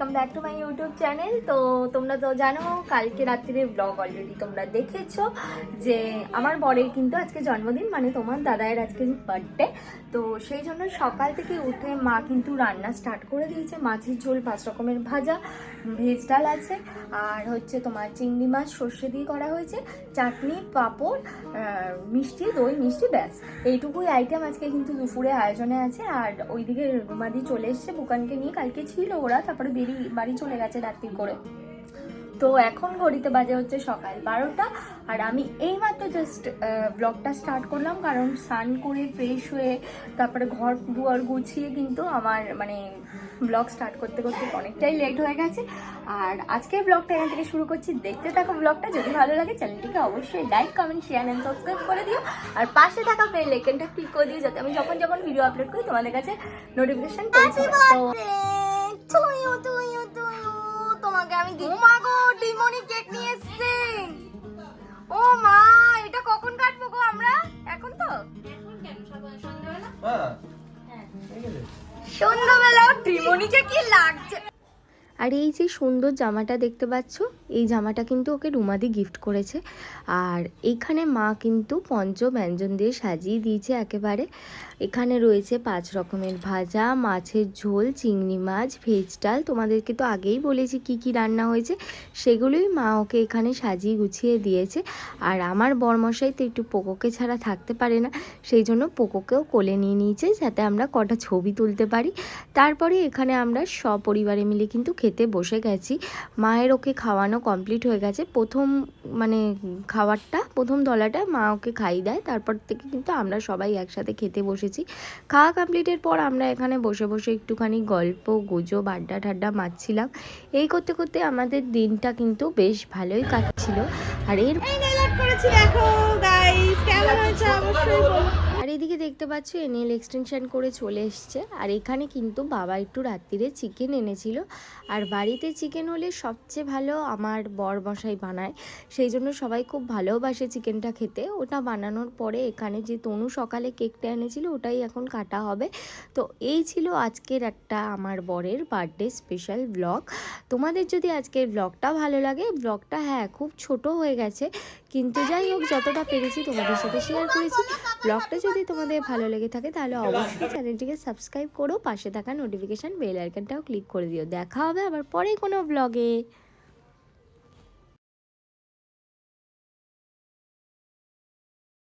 তোমরা তো জানো, কালকে রাত্রিরে ব্লগ অলরেডি তোমরা দেখেছ যে আমার বরের কিন্তু আজকে জন্মদিন মানে তোমার দাদায়ের আজকে বার্থডে তো সেই জন্য সকাল থেকে উঠে মা কিন্তু রান্না স্টার্ট করে দিয়েছে। মাছের ঝোল, পাঁচ রকমের ভাজা ভেজ ডাল আছে, আর হচ্ছে তোমার চিংড়ি মাছ, সর্ষে দিয়ে করা হয়েছে, চাটনি, পাঁপড় মিষ্টি, দই, মিষ্টি, ব্যাস। এইটুকুই আইটেম আজকে কিন্তু দুপুরে আয়োজনে আছে। আর ওইদিকে রুমাদি চলে এসছে, বুকানকে নিয়ে। কালকে ছিল ওরা, তারপরে বেরিয়ে বাড়ি চলে গেছে রাত্রি করে। তো এখন ঘড়িতে বাজে হচ্ছে সকাল বারোটা। আর আমি এইমাত্র জাস্ট ব্লগটা স্টার্ট করলাম কারণ স্নান করে ফ্রেশ হয়ে তারপরে ঘর দুয়ার গুছিয়ে কিন্তু আমার মানে ব্লগ স্টার্ট করতে করতে অনেকটাই লেট হয়ে গেছে। আর আজকের ব্লগটা এখান থেকে শুরু করছি। দেখতে থাকো ব্লগটা যদি ভালো লাগে চ্যানেলটিকে অবশ্যই like comment share and subscribe করে দিও। আর পাশে থাকা বেল আইকনটা ক্লিক করে দিও যাতে আমি যখন যখন ভিডিও আপলোড করি তোমাদের কাছে নোটিফিকেশন পৌঁছে তো তোমাকে আমি দিই মা গো ডিমনি কেক নিয়ে এসেছে। ও মা এটা কখন কাটবো গো আমরা? এখন তো? হ্যাঁ। সন্ধ্যাবেলা ডিমনিকে কি লাগছে। আর এই যে সুন্দর জামাটা দেখতে পাচ্ছ, এই জামাটা কিন্তু ওকে রুমাদি গিফট করেছে। আর এখানে মা কিন্তু পঞ্চ ব্যঞ্জন দিয়ে সাজিয়ে দিয়েছে একেবারে। এখানে রয়েছে পাঁচ রকমের ভাজা, মাছের ঝোল, চিংড়ি মাছ, ভেজ ডাল। তোমাদেরকে তো আগেই বলেছি কি কি রান্না হয়েছে, সেগুলোই মা ওকে এখানে সাজিয়ে গুছিয়ে দিয়েছে। আর আমার বরমশাই তো একটু পোকোকে ছাড়া থাকতে পারে না, সেই জন্য পোকোকেও কোলে নিয়ে নিয়েছে যাতে আমরা কটা ছবি তুলতে পারি। তারপরে এখানে আমরা সপরিবারে মিলে কিন্তু খেতে বসে গেছি। মায়ের ওকে খাওয়ানো কমপ্লিট হয়ে গেছে। প্রথম মানে খাবারটা, প্রথম দলাটা মা ওকে খাইয়ে দেয়। তারপর থেকে কিন্তু আমরা সবাই একসাথে খেতে বসেছি। খাওয়া কমপ্লিটের পর আমরা এখানে বসে বসে একটুখানি গল্প, গুজব, আড্ডা ঠাড্ডা মারছিলাম। এই করতে করতে আমাদের দিনটা কিন্তু বেশ ভালোই কাটছিল। আর এর করেছি, দেখো গাইস কেমন হয়েছে অবশ্যই বলো আর এদিকে দেখতে পাচ্ছ এনএল এক্সটেনশন করে চলে এসছে। আর এখানে কিন্তু বাবা একটু রাত্রিরে চিকেন এনেছিল। আর বাড়িতে চিকেন হলে সবচেয়ে ভালো আমার বর মশাই বানায়। সেই জন্য সবাই খুব ভালোবাসে চিকেনটা খেতে। ওটা বানানোর পরে এখানে যে তনু সকালে কেকটা এনেছিল, ওটাই এখন কাটা হবে। তো এই ছিল আজকের একটা আমার বরের বার্থডে স্পেশাল ব্লগ তোমাদের যদি আজকের ব্লগটা ভালো লাগে ব্লগটা হ্যাঁ খুব ছোট হয়ে গেছে। কিন্তু যাই হোক, যতটা পেরেছি তোমাদের সাথে শেয়ার করেছি। ব্লগটা যদি তোমাদের ভালো লেগে থাকে, তাহলে অবশ্যই চ্যানেলটিকে সাবস্ক্রাইব করো, পাশে থাকা নোটিফিকেশান বেল আইকনটাও ক্লিক করে দিও। দেখা হবে আবার পরে কোনো ব্লগে